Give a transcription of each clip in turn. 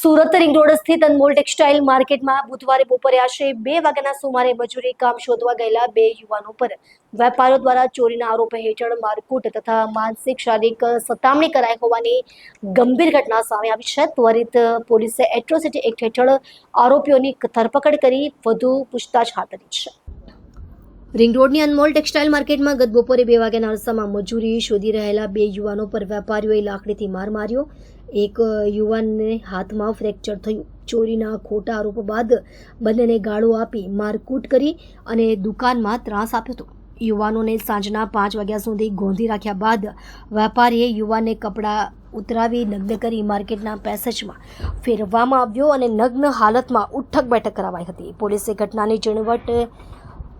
Surat ring road સ્થિત અનમોલ textile માર્કેટમાં બુધવારે બપોરે આશરે બે વાગ્યાના સુમારે મજૂરી કામ શોધવા ગયેલા બે યુવાનો પર વેપારીઓ દ્વારા ચોરીના આરોપ હેઠળ મારકૂટ તથા માનસિક શારીરિક સતામણી કરાઈ હોવાની ગંભીર ઘટના સામે આવી છે. ત્વરિત પોલીસે એટ્રોસિટી એક્ટ હેઠળ આરોપીઓની ધરપકડ કરી વધુ પૂછતાછ હાથ ધરી છે. રિંગ રોડની અનમોલ ટેક્સટાઇલ માર્કેટમાં ગત બપોરે બે વાગ્યાના અરસામાં મજૂરી શોધી રહેલા બે યુવાનો પર વેપારીઓએ લાકડીથી માર માર્યો. એક યુવાનને હાથમાં ફ્રેક્ચર થયું. ચોરીના ખોટા આરોપ બાદ બંનેને ગાળો આપી મારકૂટ કરી અને દુકાનમાં ત્રાસ આપ્યો હતો. યુવાનોને સાંજના પાંચ વાગ્યા સુધી ગોંધી રાખ્યા બાદ વેપારીએ યુવાનને કપડાં ઉતરાવી નગ્ન કરી માર્કેટના પેસેજમાં ફેરવવામાં આવ્યો અને નગ્ન હાલતમાં ઉઠક બેઠક કરાવાઈ હતી. પોલીસે ઘટનાની ઝીણવટ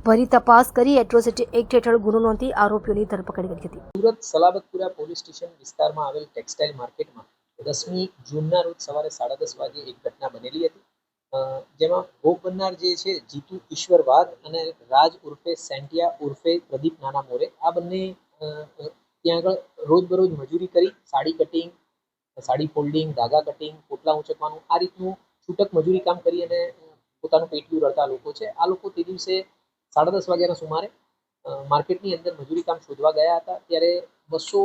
ભરી તપાસ કરી એટ્રોસિટી એક્ટ હેઠળ ગુનો નોંધી આરોપીઓની ધરપકડ કરી હતી. સુરત સલાબતપુરા પોલીસ સ્ટેશન વિસ્તારમાં આવેલ ટેક્સટાઇલ માર્કેટમાં દસમી જૂનના રોજ સવારે સાડા દસ વાગે એક ઘટના બનેલી હતી. જેમાં ભોગ બનનાર જે છે, જીતુ ઈશ્વર વાઘ અને રાજ ઉર્ફે સેન્ટિયા ઉર્ફે પ્રદીપ નાના મોરે, આ બંને ત્યાં આગળ રોજબરોજ મજૂરી કરી, સાડી કટિંગ, સાડી ફોલ્ડિંગ, ધાગા કટિંગ, પોટલા ઉંચકવાનું, આ રીતનું છૂટક મજૂરી કામ કરી અને પોતાનું પેટલું રડતા લોકો છે. આ લોકો તે દિવસે સાડા દસ વાગ્યાના સુમારે માર્કેટની અંદર મજૂરી કામ શોધવા ગયા હતા. ત્યારે બસો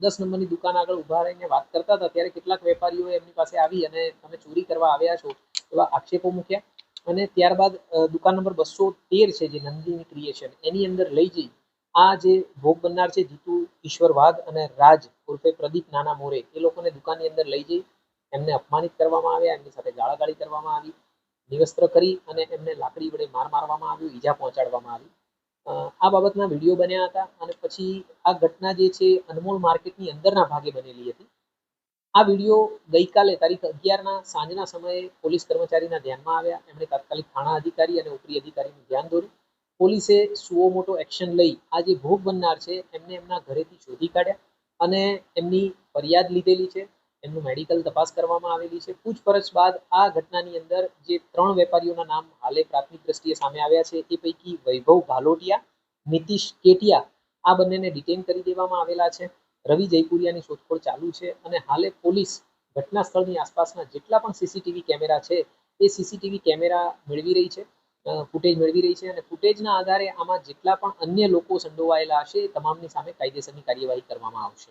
દસ નંબરની દુકાન આગળ ઊભા રહીને વાત કરતા હતા. ત્યારે કેટલાક વેપારીઓ એમની પાસે આવી અને તમે ચોરી કરવા આવ્યા છો એવા આક્ષેપો મૂક્યા. અને ત્યારબાદ દુકાન નંબર બસો તેર છે જે નંદિની ક્રિએશન, એની અંદર લઈ જઈ આ જે ભોગ બનનાર છે જીતુ ઈશ્વર વાઘ અને રાજ ઉર્ફે પ્રદીપ નાના મોરે, એ લોકોને દુકાનની અંદર લઈ જઈ, એમને અપમાનિત કરવામાં આવ્યા, એમની સાથે ગાળાગાળી કરવામાં આવી. નિવસ્ત્ર કરી અને એમને લાકડી વડે માર મારવામાં આવ્યું, ઈજા પહોંચાડવામાં આવી. આ બાબતના વીડિયો બન્યા હતા અને પછી આ ઘટના જે છે, અનમોલ માર્કેટની અંદરના ભાગે બનેલી હતી. આ વીડિયો ગઈકાલે તારીખ અગિયારના સાંજના સમયે પોલીસ કર્મચારીના ધ્યાનમાં આવ્યા. એમણે તાત્કાલિક થાણા અધિકારી અને ઉપરી અધિકારીનું ધ્યાન દોર્યું. પોલીસે સુઓ મોટો એક્શન લઈ આ જે ભોગ બનનાર છે, એમને એમના ઘરેથી શોધી કાઢ્યા અને એમની ફરિયાદ લીધેલી છે. એમનું મેડિકલ તપાસ કરવામાં આવેલી છે. પૂછપરછ બાદ આ ઘટનાની અંદર જે ત્રણ વેપારીઓના નામ હાલે પ્રાથમિક દ્રષ્ટિએ સામે આવ્યા છે, એ પૈકી વૈભવ ભાલોટિયા, નીતિશ કેટિયા, આ બંનેને ડિટેન કરી દેવામાં આવેલા છે. રવિ જયપુરિયાની શોધખોળ ચાલુ છે અને હાલે પોલીસ ઘટના સ્થળની આસપાસના જેટલા પણ સીસીટીવી કેમેરા છે, એ સીસીટીવી કેમેરા મેળવી રહી છે ફૂટેજ મેળવી રહી છે અને ફૂટેજના આધારે આમાં જેટલા પણ અન્ય લોકો સંડોવાયેલા હશે તમામની સામે કાયદેસરની કાર્યવાહી કરવામાં આવશે.